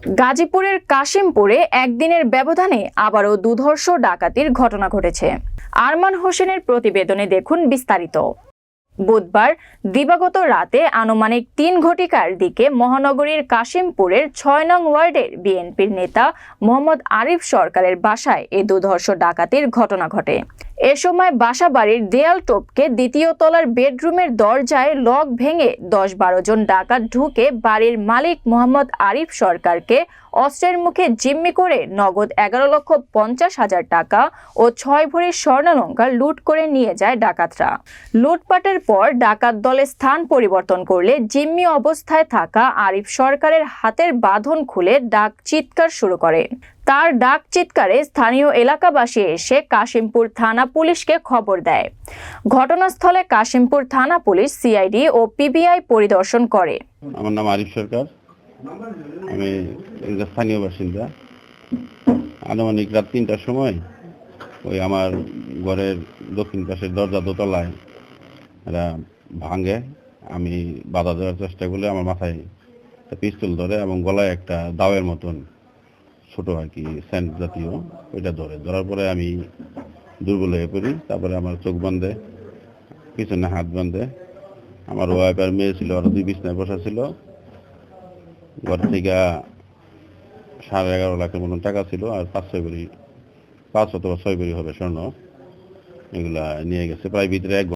গাজীপুরের কাশিমপুরে একদিনের ব্যবধানে আবারও দুধর্ষ ডাকাতির ঘটনা ঘটেছে। আরমান হোসেনের প্রতিবেদনে দেখুন বিস্তারিত। বুধবার দিবাগত রাতে আনুমানিক তিন ঘটিকার দিকে মহানগরীর কাশিমপুরের ছয় নং ওয়ার্ডের বিএনপির নেতা মোহাম্মদ আরিফ সরকারের বাসায় এ দুধর্ষ ডাকাতির ঘটনা ঘটে। এ সময় বাসা বাড়ির দেয়াল টপকে দ্বিতীয় তলার বেডরুমের দরজায় লক ভেঙে দশ বারো জন ডাকাত ঢুকে বাড়ির মালিক মোহাম্মদ আরিফ সরকারকে অস্ত্রের মুখে জিম্মি করে নগদ এগারো লক্ষ পঞ্চাশ হাজার টাকা ও ছয় ভরি স্বর্ণালঙ্কার লুট করে নিয়ে যায় ডাকাতরা। লুটপাটের পর ডাকাত দলে স্থান পরিবর্তন করলে জিম্মি অবস্থায় থাকা আরিফ সরকারের হাতের বাঁধন খুলে ডাক চিৎকার শুরু করে। তার ডাক চিৎকারে স্থানীয় এলাকাবাসী এসে কাশিমপুর থানা পুলিশকে খবর দেয়। ঘটনাস্থলে কাশিমপুর থানা পুলিশ সিআইডি ও পিবিআই পরিদর্শন করে। আমার নাম আরিফ সরকার। আমি স্থানীয় বাসিন্দা। আনুমানিক রাত তিনটার সময় ওই আমার ঘরের দক্ষিণ পাশের দরজা দোতলায় এরা ভাঙে। আমি বাধা দেওয়ার চেষ্টা করলে আমার মাথায় একটা পিস্তল ধরে এবং গলায় একটা দাওয়ের মতন ছোট আর কি, স্যান্ড জাতীয়, ওইটা ধরে। ধরার পরে আমি দুর্বল হয়ে পড়ি, তারপরে আমার চোখ বাঁধে, পিছনে হাত বাঁধে। আমার ওয়াইফ আর মেয়ে ছিল আরও দুই বিছনায় বসা ছিল। ঘর থেকে সাড়ে এগারো লাখের মতন টাকা ছিল, আর পাঁচ ছয় ভরি, পাঁচ অথবা ছয় ভরি হবে স্বর্ণ, এগুলা নিয়ে গেছে। প্রায় ভিতরে এক